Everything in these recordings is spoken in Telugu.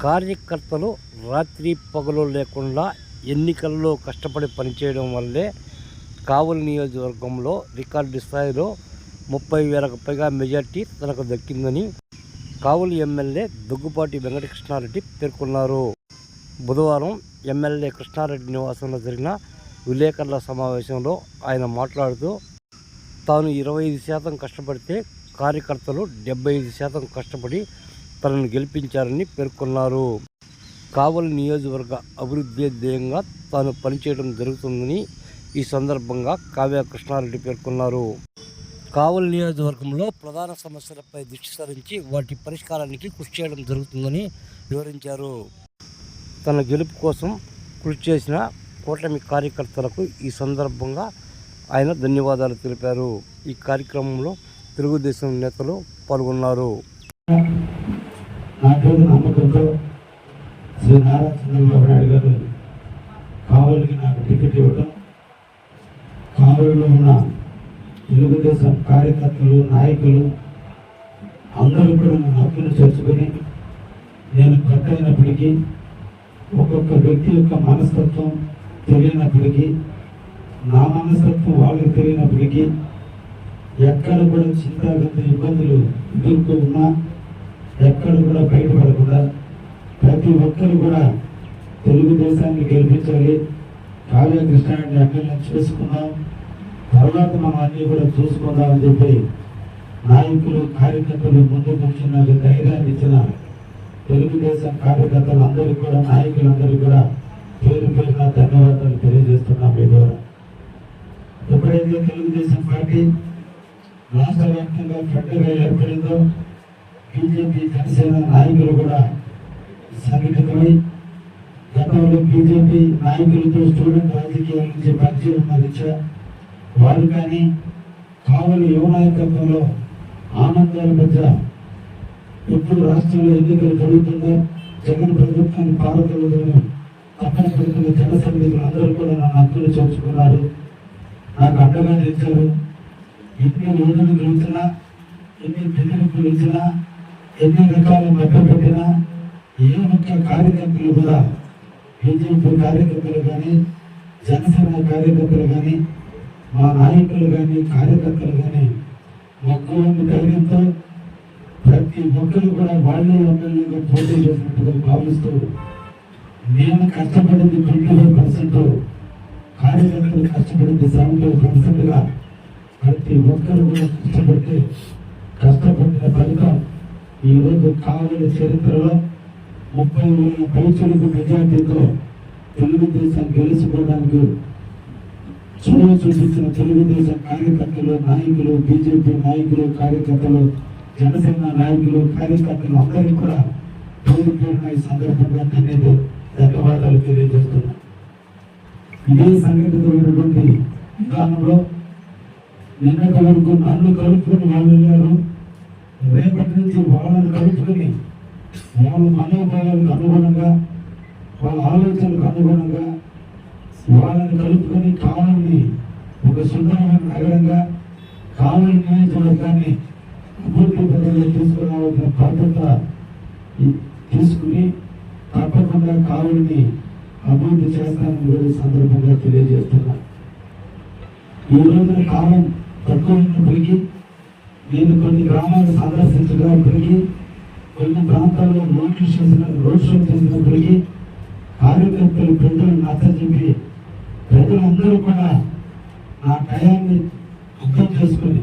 కార్యకర్తలు రాత్రి పగలు లేకుండా ఎన్నికల్లో కష్టపడి పనిచేయడం వల్లే కావలి నియోజకవర్గంలో రికార్డు స్థాయిలో ముప్పై వేలకు పైగా మెజార్టీ తనకు దక్కిందని కావలి ఎమ్మెల్యే దగ్గుపాటి వెంకటకృష్ణారెడ్డి పేర్కొన్నారు. బుధవారం ఎమ్మెల్యే కృష్ణారెడ్డి నివాసంలో జరిగిన విలేకరుల సమావేశంలో ఆయన మాట్లాడుతూ తాను ఇరవై ఐదు శాతం కష్టపడితే కార్యకర్తలు డెబ్బై ఐదు శాతం కష్టపడి తనను గెలిపించారని పేర్కొన్నారు. కావలి నియోజకవర్గ అభివృద్ధి ధ్యేయంగా తాను పనిచేయడం జరుగుతుందని ఈ సందర్భంగా కావ్య కృష్ణారెడ్డి పేర్కొన్నారు. కావలి నియోజకవర్గంలో ప్రధాన సమస్యలపై దృష్టి సారించి వాటి పరిష్కారానికి కృషి చేయడం జరుగుతుందని వివరించారు. తన గెలుపు కోసం కృషి చేసిన కూటమి కార్యకర్తలకు ఈ సందర్భంగా ఆయన ధన్యవాదాలు తెలిపారు. ఈ కార్యక్రమంలో తెలుగుదేశం నేతలు పాల్గొన్నారు. అటువంటి నమ్మకంతో శ్రీ నారా చంద్రబాబు నాయుడు గారు కావలికి నాకు టికెట్ ఇవ్వడం కావలిలో ఉన్న తెలుగుదేశం కార్యకర్తలు నాయకులు అందరూ కూడా నా హక్కును చేర్చుకొని నేను కొత్త అయినప్పటికీ ఒక్కొక్క వ్యక్తి యొక్క మనస్తత్వం తెలియనప్పటికీ నా మనస్తత్వం వాళ్ళకి తెలియనప్పటికీ ఎక్కడ కూడా చింతాగత ఇబ్బందులు ఎదుర్కొన్నా ఎక్కడ కూడా బయటపడకుండా ప్రతి ఒక్కరు కూడా తెలుగుదేశాన్ని గెలిపించాలి. కావ్య కృష్ణాన్ని ఎమ్మెల్యే చేసుకున్నాం తర్వాత మనం అన్నీ కూడా చూసుకుందామని చెప్పి నాయకులు కార్యకర్తలు ముందుకు వచ్చి నాకు ధైర్యాన్ని ఇచ్చిన తెలుగుదేశం కార్యకర్తలు అందరికీ కూడా నాయకులందరికీ కూడా పేరు పేరున ధన్యవాదాలు తెలియజేస్తున్నాం మీ ద్వారా. ఎప్పుడైతే తెలుగుదేశం పార్టీ రాష్ట్ర వ్యాప్తంగా ఫెడరల్ ఏర్పడిందో బీజేపీ జనసేన నాయకులు కూడా సన్నిహితమై గతంలో బీజేపీ నాయకులతో స్టూడెంట్ రాజకీయాల నుంచి పరిచయం ఉన్న రీత్యా వారు కానీ కావలి యువ నాయకత్వంలో ఆనందాల మధ్య ఎప్పుడు రాష్ట్రంలో ఎన్నికలు జరుగుతుందో జగన్ ప్రభుత్వాన్ని పాలకులను పక్కన పెడుతున్న జన సైనికులు అందరూ కూడా నన్ను హక్కులు చేర్చుకున్నారు. నాకు అండగా నిలిచారు. ఎన్ని రోజులు గెలిచినా ఎన్ని బెదిరింపులు గెలిచినా ఎన్ని రకాల మధ్య పెట్టినా ఏ ఒక్క కార్యకర్తలు కూడా బీజేపీ కార్యకర్తలు కానీ జనసేన కార్యకర్తలు కానీ మా నాయకులు కానీ కార్యకర్తలు కానీ మొక్కలను ధైర్యంతో ప్రతి ఒక్కరు కూడా వాళ్ళే ఎమ్మెల్యేగా పోటీ చేసినట్టుగా భావిస్తూ నేను కష్టపడింది ట్వంటీ ఫైవ్ పర్సెంట్ కార్యకర్తలు కష్టపడింది సెవెంటీ ఫైవ్ పర్సెంట్గా ప్రతి ఒక్కరు కూడా కష్టపడితే కష్టపడిన ఫలితం ఈరోజు కావలి చరిత్రలో ముప్పై వేల పైచులకు మెజార్టీతో తెలుగుదేశం గెలుచుకోవడానికి చొరవ చూపించిన తెలుగుదేశం కార్యకర్తలు నాయకులు బీజేపీ నాయకులు కార్యకర్తలు జనసేన నాయకులు కార్యకర్తలు అందరికీ కూడా పేరు పేరున ఈ సందర్భంగా ధన్యవాదాలు ధన్యవాదాలు తెలియజేస్తున్నాను. ఇదే సంఘటితమైనటువంటి విధానంలో నిన్నటి వరకు నన్ను కలుపుకుని వాళ్ళు వెళ్ళారు రేపటి నుంచి వాళ్ళని కలుపుకొని వాళ్ళ మనోభావాలకు అనుగుణంగా వాళ్ళ ఆలోచనలకు అనుగుణంగా వాళ్ళని కలుపుకొని కావాలని ఒక సుందరమైన నగరంగా కావలి నియోజకవర్గాన్ని అభివృద్ధి ప్రజలు తీసుకురావాల్సిన బాధ్యత తీసుకుని తప్పకుండా కావలిని అభివృద్ధి చేస్తానని కూడా సందర్భంగా తెలియజేస్తున్నా. ఈ రోజున కాలం తక్కువైనప్పటికీ నేను కొన్ని గ్రామాలు సందర్శించినప్పటికీ కొన్ని ప్రాంతాల్లో రోడ్లు చేసిన రోడ్ షో చేసినప్పటికీ కార్యకర్తలు ప్రజలు నచ్చజెప్పి ప్రజలందరూ కూడా నా టయాన్ని అర్థం చేసుకొని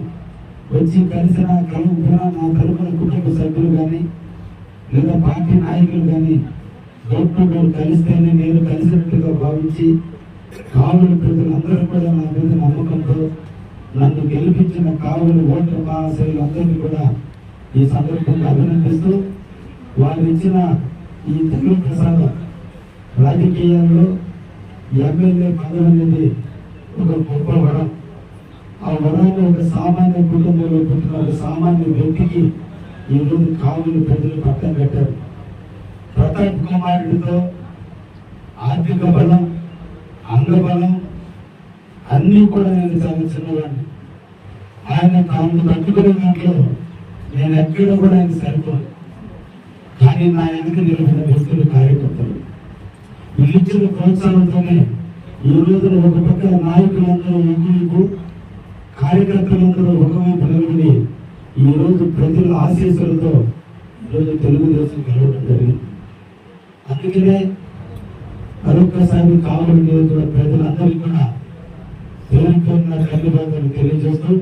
వచ్చి కలిసి నా కలుపు కలుపున నా కలుపున కుటుంబ సభ్యులు కానీ లేదా పార్టీ నాయకులు కానీ డోర్ టు డోర్ కలిస్తేనే నేను కలిసినట్టుగా భావించి కావులు ప్రజలందరూ కూడా నా మీద నమ్మకంతో నన్ను గెలిపించిన కావులు ఓటర్ మహాశైలు అందరినీ కూడా ఈ సందర్భంగా అభినందిస్తూ వారు ఇచ్చిన ఈ తెలుగు ప్రసాదం రాజకీయాల్లో ఎమ్మెల్యే పదవి అనేది ఒక గొప్ప వరం. ఆ వరాన్ని ఒక సామాన్య కుటుంబంలో పుట్టిన ఒక సామాన్య వ్యక్తికి ఈరోజు కావులు ప్రజలు పట్టం పెట్టారు ప్రతాప్ కుమారుడితో ఆర్థిక బలం అంగబలం అన్నీ కూడా నేను చాలా చిన్నవాడిని ఆయన కాళ్ళు పట్టుకునే దాంట్లో నేను ఎక్కడ కూడా ఆయన సరిపోను. కానీ నా వెనుక నిలబడిన వ్యక్తులు కార్యకర్తలు. వీళ్ళిచ్చిన ప్రోత్సాహంతోనే ఈ రోజున ఒక పక్క నాయకులందరూ ఒకవైపు కార్యకర్తలందరూ ఒకవైపు నిలబడి ఈ రోజు ప్రజల ఆశీస్సులతో ఈరోజు తెలుగుదేశం గెలవడం జరిగింది. అందుకనే మరొక్కసారి కావలి నియోజకవర్గ ధన్యవాదాలు తెలియజేస్తూ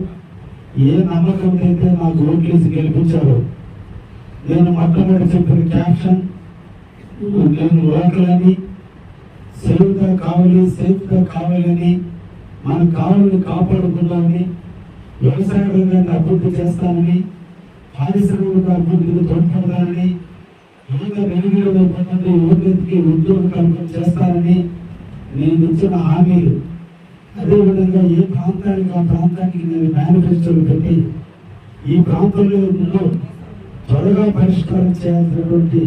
ఏ నమ్మకంతో అయితే నాకు ఓట్లేసి గెలిపించారో నేను మొట్టమొదటి చెప్పిన క్యాప్షన్ నేను ఓట్లని సేఫ్గా కావాలి సేఫ్గా కావాలని మన కావాలని కాపాడుకుందామని వ్యవసాయ రంగాన్ని అభివృద్ధి చేస్తానని పారిశ్రామిక అభివృద్ధికి తోడ్పడతానని యువత వెలుగులో పడినటువంటి యువతకి ఉద్యోగ కల్పన చేస్తానని నేను ఇచ్చిన హామీలు. అదేవిధంగా ఏ ప్రాంతానికి ఆ ప్రాంతానికి నేను మేనిఫెస్టోలు పెట్టి ఈ ప్రాంతంలో ముందు త్వరగా పరిష్కారం చేయాల్సినటువంటి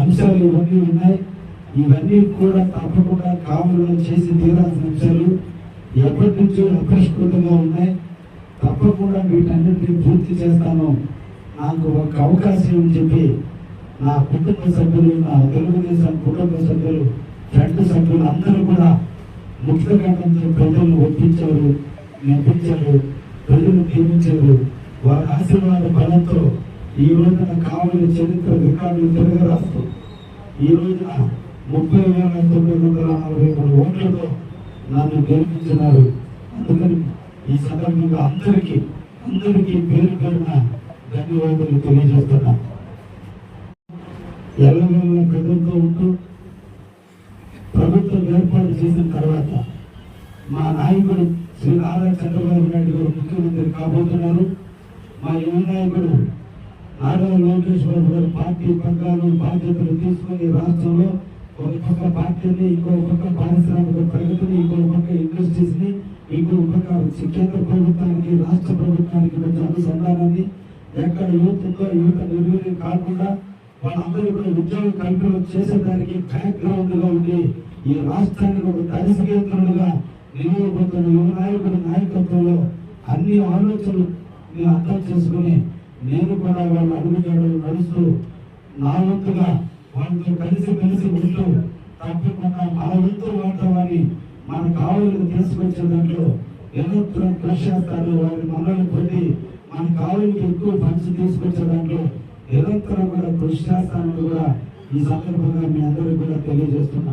అంశాలు ఇవన్నీ ఉన్నాయి. ఇవన్నీ కూడా తప్పకుండా కావలలో చేసి తీరాల్సిన అంశాలు ఎప్పటి నుంచో అపరిష్కృతంగా ఉన్నాయి. తప్పకుండా వీటన్నిటిని పూర్తి చేస్తాను. నాకు ఒక అవకాశం అని చెప్పి నా కుటుంబ సభ్యులు నా తెలుగుదేశం కుటుంబ సభ్యులు ఫ్రెండ్ సభ్యులు అందరూ కూడా ముక్తకంఠంతో ప్రజలను ఒప్పించారు నడిపించారు ప్రజలు దీవించారు వారి ఆశీర్వాద బలంతో ఈ రోజున కావలి చరిత్ర రికార్డులు తిరగ రాస్తూ ఈ రోజున ముప్పై వేల తొమ్మిది వందల నలభై మూడు ఓట్లతో నన్ను గెలిపించినారు. అందుకని ఈ సందర్భంగా అందరికీ అందరికీ పేరు పేరున ధన్యవాదాలు తెలియజేస్తున్నా ఎల్లవేళ ప్రజలతో ఉంటూ ప్రభుత్వం ఏర్పాటు చేసిన తర్వాత మా నాయకుడు శ్రీ నారా చంద్రబాబు నాయుడు గారు ముఖ్యమంత్రి కాబోతున్నారు. మా యువ నాయకుడు నారా లోకేష్ బాబు గారు పార్టీ పగ్గాలు బాధ్యతలు తీసుకొని రాష్ట్రంలో ఒక పక్క పార్టీని ఇంకో పక్క పారిశ్రామిక ప్రగతిని ఇంకో పక్క ఇండస్ట్రీస్ని ఇంకో పక్క కేంద్ర ప్రభుత్వానికి రాష్ట్ర ప్రభుత్వానికి మధ్య అనుసంధానాన్ని ఎక్కడ యూత్ ఉందో యువత నిర్వీర్యం కాకుండా వాళ్ళందరూ కూడా ఉద్యోగ కల్పన చేసేదానికి బ్యాక్గ్రౌండ్గా ఉండి ఈ రాష్ట్రానికి ఒక తడిసి కేంద్రులుగా నిలవబోతున్న యువ నాయకుడి నాయకత్వంలో అన్ని ఆలోచనలు నేను అర్థం చేసుకుని నేను కూడా వాళ్ళ అడుగుజాడలు నడుస్తూ నా వంతుగా వాళ్ళతో కలిసి కలిసి ఉంటూ తప్పకుండా మా వంతు వాటవాన్ని మన కావాలని తీసుకొచ్చే దాంట్లో నిరంతరం కృషి చేస్తారు వారి మనల్ని పొంది మన కావాలకి ఎక్కువ ఫండ్స్ తీసుకొచ్చే దాంట్లో నిరంతరం కూడా కృష్ణాస్థానం కూడా ఈ సందర్భంగా మీ అందరికీ కూడా తెలియజేస్తున్నా.